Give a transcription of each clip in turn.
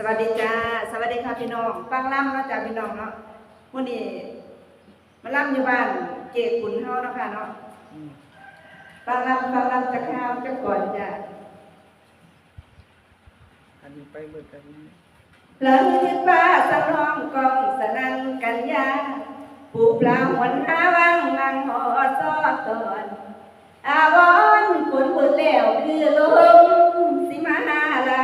สวัสดีจ้า สวัสดีค่ะพี่น้องฟังล่ำเนาะจ้าพี่น้องเนาะวันนี้มาล่ำอยู่บ้านเจขุนเฮาเนาะค่ะเนาะอืมฟังล่ำฟังล่ำจะข้าวจะก่อนจ้าอันนี้ไปเบิดกันนี้หลังคิดว่าสะร้องกองสนันกันยาปูปลาหวนหาวังนางหอซอตอนอาวอนฝนฝนแล้วคือลมสิมาหาอะไร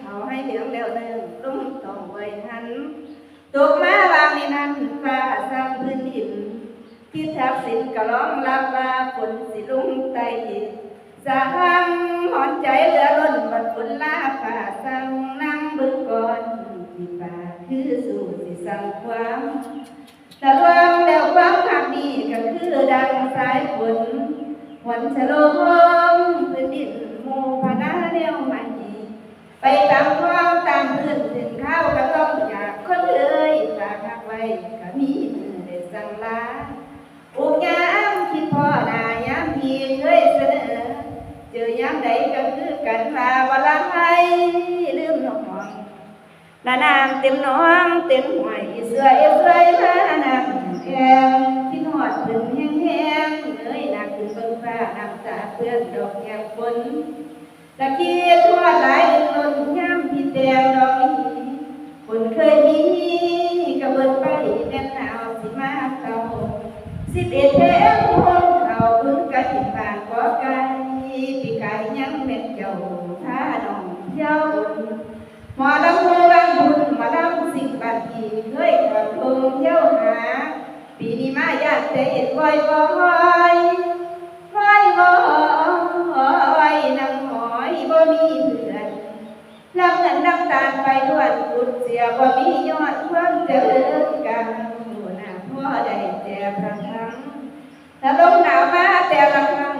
เขาให้เหลืองแล้วเนิ่งลมต้ องไว้หัน ตกมาวางในนั้นฟ้าสร้างพื้นดินที่ทับสินก็ร้องรับว่าฝนสิลุ่งไตสะหังหอนใจเหลือล้นบัดฝนลาฟ้าสั่งนั่งบึงก่อนที่ป่าคือสู่สิสั่งความแต่รวมแล้วความหักนี้ก็คือดังสายฝนวันฉลองพื้นดินหมู่พนาแนวใหม่ไปตามคลองตามพื้นถึงข้าวก็ต้องอยากคนเอ่ยฝากหัก ไว้ก็มีมือได้สั่งลาอุกยามคิดพ่อหน้ายามพี่เคยเสนอ เจอยามใดก็คือกันลาวละให้ลืมน้องละนางเต็มน้องเต็มหวยเสื้อเอฟเลยมานำแกงที่นอดถึงแห้งๆเอ้ยนักถึงเบิ่งฟ้าน้ำตาเพื่อนดอกยางฝนตะเกี้ท มาเขาสิบเอ็ดเทมคนเขาพึ่งกะถินบานกอไก่ปีกายยังเม็ดเจ้าท่าน้องเที่ยบนหมอลำเมืองบุญหมอลำสิ่งบัดทีเคยกอดทงเที่ยวหา ปีนี้มาญาติเอ็ดไว้บ่อยไว้บ่อยนางหอยบ่มีเพื่อนลำเงินน้ำตาลไปด้วนกุดเสียบ่มียอดเพิ่มเจริญกันหัวหน้าพ่อได้แต่พระทังถ้าลมหนาวมาแต่ละครั้ง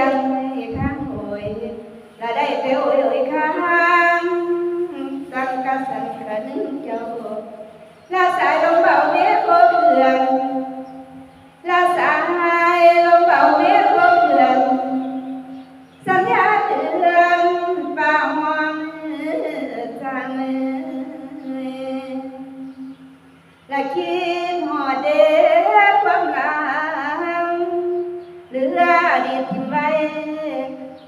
ถ้ามีดังไม่ข้างโอยและได้เตียวเอ่ยข้างสังกัสังขนึงเจ้าล ออดีตทิ้งไว้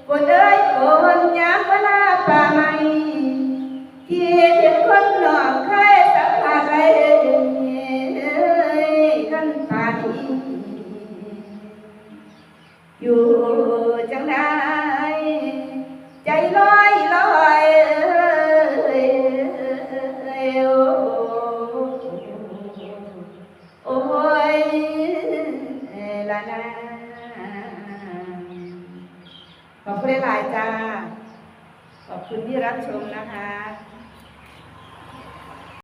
คนเอ้ยโคนยามเวลาป่าไม้คิดถึงคนหลอกเคยสัมผัสไปกันป่านี้อยู่จังไดใจลอยลอยโอ้ยละนา คุณหลายจ้า ขอบคุณที่รับชมนะคะ